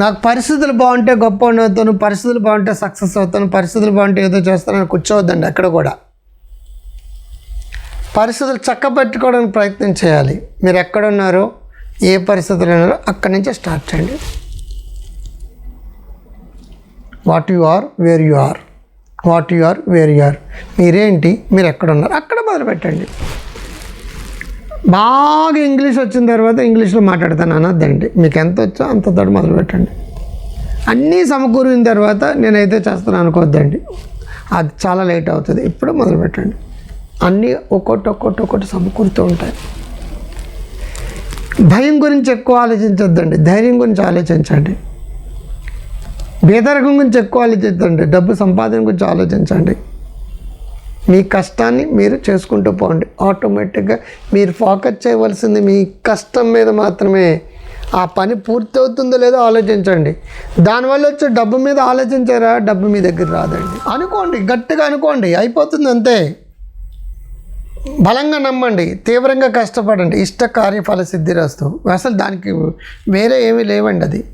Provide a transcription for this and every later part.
నాకు పరిస్థితులు బాగుంటే గొప్ప అవుతాను పరిస్థితులు బాగుంటే సక్సెస్ అవుతాను పరిస్థితులు బాగుంటే ఏదో చేస్తానని కూర్చోవద్దండి అక్కడ కూడా. పరిస్థితులు చక్కబెట్టుకోవడానికి ప్రయత్నం చేయాలి. మీరు ఎక్కడున్నారో ఏ పరిస్థితులు ఉన్నారో అక్కడి నుంచే స్టార్ట్ చేయండి. What you are where you are what you are where you are మీరేంటి మీరు ఎక్కడున్నారు అక్కడ మొదలు పెట్టండి బాగా ఇంగ్లీష్ వచ్చిన తర్వాత ఇంగ్లీష్లో మాట్లాడతాను అనొద్దండి మీకు ఎంత వచ్చో అంత తోడు మొదలు పెట్టండి అన్నీ సమకూరిన తర్వాత నేనైతే చేస్తాను అనుకోవద్దండి అది చాలా లేట్ అవుతుంది. ఇప్పుడు మొదలు పెట్టండి అన్నీ ఒక్కొక్కటి ఒక్కొక్కటి ఒక్కొక్కటి సమకూరుతూ ఉంటాయి. భయం గురించి ఎక్కువ ఆలోచించొద్దండి. ధైర్యం గురించి ఆలోచించండి. బేదరకం గురించి ఎక్కువ ఆలోచించండి డబ్బు సంపాదన గురించి ఆలోచించండి. మీ కష్టాన్ని మీరు చేసుకుంటూ పోండి. ఆటోమేటిక్గా మీరు ఫోకస్ చేయవలసింది మీ కష్టం మీద మాత్రమే. ఆ పని పూర్తి అవుతుందో లేదో ఆలోచించండి. దానివల్ల వచ్చే డబ్బు మీద ఆలోచించారా? డబ్బు మీ దగ్గర రాదండి. అనుకోండి గట్టిగా అనుకోండి అయిపోతుంది అంతే. బలంగా నమ్మండి తీవ్రంగా కష్టపడండి. ఇష్ట కార్యఫల సిద్ధిరస్తు అసలు దానికి వేరే ఏమీ లేవండి అది.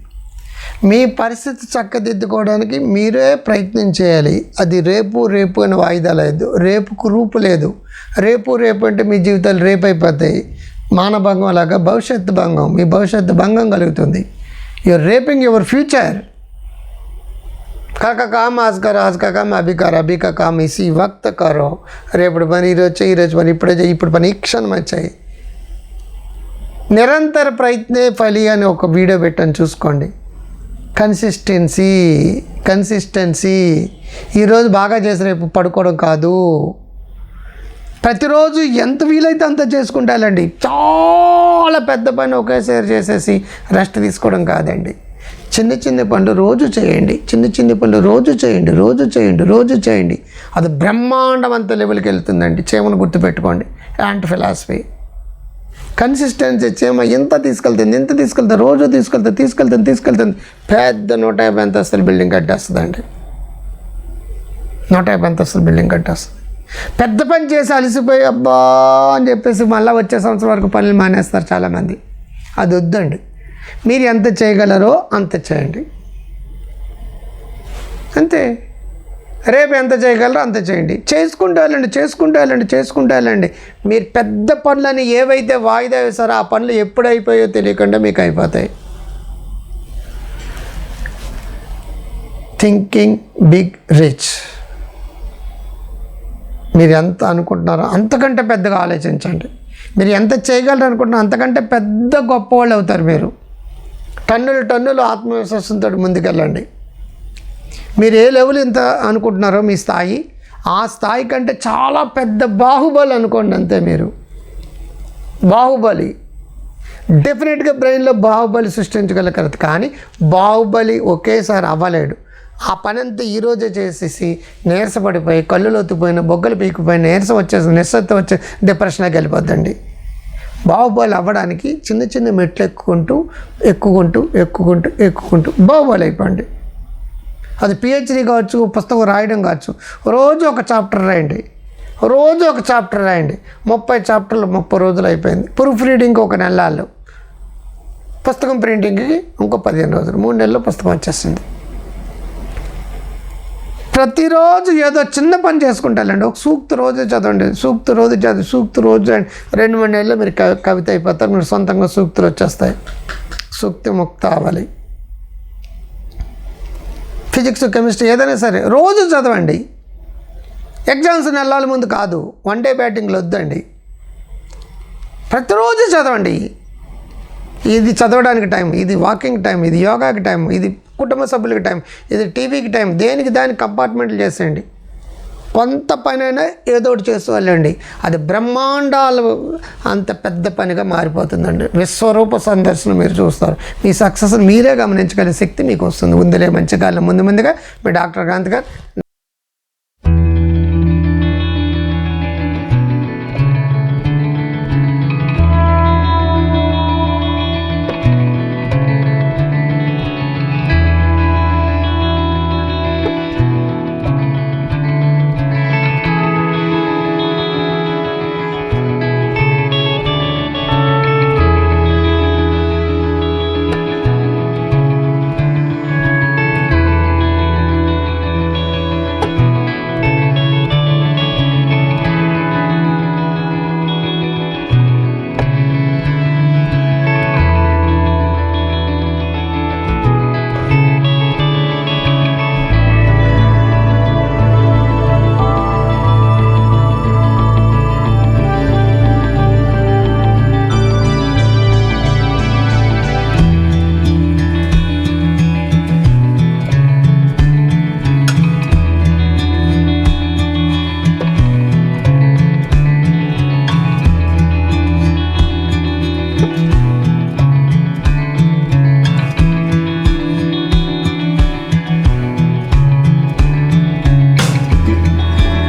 మీ పరిస్థితి చక్కదిద్దుకోవడానికి మీరే ప్రయత్నం చేయాలి. అది రేపు రేపు అని వాయిదా లేదు. రేపుకు రూపు లేదు. రేపు రేపు అంటే మీ జీవితాలు రేపు అయిపోతాయి. మానభంగం లాగా భవిష్యత్తు భంగం. మీ భవిష్యత్తు భంగం కలుగుతుంది. యువర్ రేపింగ్ యువర్ ఫ్యూచర్ కాక కామ్ ఆస్కర్ కర్ ఆజ్ కా కామ్ అభి కర్ కామ్ ఇసి వక్త కరో. రేపటి పని ఈరోజు చేయి ఈరోజు పని ఇప్పుడే చేయి ఇప్పుడు పని ఈ క్షణం వచ్చాయి. నిరంతర ప్రయత్నే ఫలి అని ఒక వీడియో పెట్టాను చూసుకోండి. Consistency consistency. ఈరోజు బాగా చేసి రేపు పడుకోవడం కాదు. ప్రతిరోజు ఎంత వీలైతే అంత చేసుకుంటాలండి. చాలా పెద్ద పని ఒకేసారి చేసేసి రెస్ట్ తీసుకోవడం కాదండి. చిన్న చిన్న పనులు రోజు చేయండి. చిన్న చిన్న పనులు రోజు చేయండి. రోజు చేయండి. రోజు చేయండి. అది బ్రహ్మాండం అంత లెవెల్కి వెళ్తుందండి. చేమను గుర్తుపెట్టుకోండి. Ant philosophy. కన్సిస్టెన్సీ చీమ ఎంత తీసుకెళ్తుంది ఎంత తీసుకెళ్తుంది రోజు తీసుకెళ్తుంది తీసుకెళ్తుంది తీసుకెళ్తుంది పెద్ద నూట యాభై అంతస్తుల బిల్డింగ్ కట్టేస్తుందండి. నూట యాభై అంతస్తుల బిల్డింగ్ కట్టేస్తుంది. పెద్ద పని చేసి అలసిపోయి అబ్బా అని చెప్పేసి మళ్ళీ వచ్చే సంవత్సరం వరకు పనులు మానేస్తారు చాలామంది. అది వద్దండి. మీరు ఎంత చేయగలరో అంత చేయండి. అంతే. రేపు ఎంత చేయగలరో అంత చేయండి. చేసుకుంటూ వెళ్ళండి చేసుకుంటూ వెళ్ళండి చేసుకుంటూ వెళ్ళండి మీరు పెద్ద పనులని ఏవైతే వాయిదా వేశారో ఆ పనులు ఎప్పుడు అయిపోయో తెలియకుండా మీకు అయిపోతాయి. థింకింగ్ బిగ్ రిచ్ మీరు ఎంత అనుకుంటున్నారో అంతకంటే పెద్దగా ఆలోచించండి. మీరు ఎంత చేయగలరు అనుకుంటున్నారో అంతకంటే పెద్ద గొప్ప వాళ్ళు అవుతారు మీరు. టన్నులు టన్నులు ఆత్మవిశ్వాసంతో ముందుకెళ్ళండి. మీరు ఏ లెవెల్ ఎంత అనుకుంటున్నారో మీ స్థాయి ఆ స్థాయి కంటే చాలా పెద్ద బాహుబలి అనుకోండి అంతే మీరు. బాహుబలి. డెఫినెట్గా బ్రెయిన్లో బాహుబలి సృష్టించగలగలదు కానీ బాహుబలి ఒకేసారి అవ్వలేడు. ఆ పని అంతా ఈరోజే చేసేసి నీరసపడిపోయి కళ్ళు లోతుపోయిన బొగ్గలు పీకిపోయిన నీరసం వచ్చేసి నిస్సత్వం వచ్చే డిప్రెషన్కి వెళ్ళిపోద్దండి. బాహుబలి అవ్వడానికి చిన్న చిన్న మెట్లు ఎక్కుకుంటూ ఎక్కుకుంటూ ఎక్కుకుంటూ ఎక్కుకుంటూ బాహుబలి అయిపోండి. అది పిహెచ్డి కావచ్చు పుస్తకం రాయడం కావచ్చు. రోజు ఒక చాప్టర్ రాయండి. రోజు ఒక చాప్టర్ రాయండి. ముప్పై చాప్టర్లు ముప్పై రోజులు అయిపోయింది. ప్రూఫ్ రీడింగ్ ఒక నెలలు పుస్తకం ప్రింటింగ్కి ఇంకో పదిహేను రోజులు. మూడు నెలల్లో పుస్తకం వచ్చేస్తుంది. ప్రతిరోజు ఏదో చిన్న పని చేసుకుంటానండి ఒక సూక్తి రోజు చదవండి. సూక్తి రోజు చదివి సూక్తి రోజు రెండు మూడు నెలల్లో మీరు కవి కవిత అయిపోతారు. మీరు సొంతంగా సూక్తులు వచ్చేస్తాయి. సూక్తి ముక్త అవ్వాలి. ఫిజిక్స్ కెమిస్ట్రీ ఏదైనా సరే రోజు చదవండి. ఎగ్జామ్స్ నెలల ముందు కాదు వన్ డే బ్యాటింగ్లు వద్దండి. ప్రతిరోజు చదవండి. ఇది చదవడానికి టైం ఇది వాకింగ్ టైం ఇది యోగాకి టైం ఇది కుటుంబ సభ్యులకి టైం ఇది టీవీకి టైం దేనికి దానికి కంపార్ట్మెంట్లు చేసేయండి. కొంత పనైనా ఏదో ఒకటి చేస్తూ వెళ్ళండి. అది బ్రహ్మాండాలు అంత పెద్ద పనిగా మారిపోతుందండి. విశ్వరూప సందర్శనం మీరు చూస్తారు. మీ సక్సెస్ మీరే గమనించగలిగే శక్తి మీకు వస్తుంది. ముందులే మంచి కాలం. ముందు ముందుగా మీ డాక్టర్ కాంత్ గారు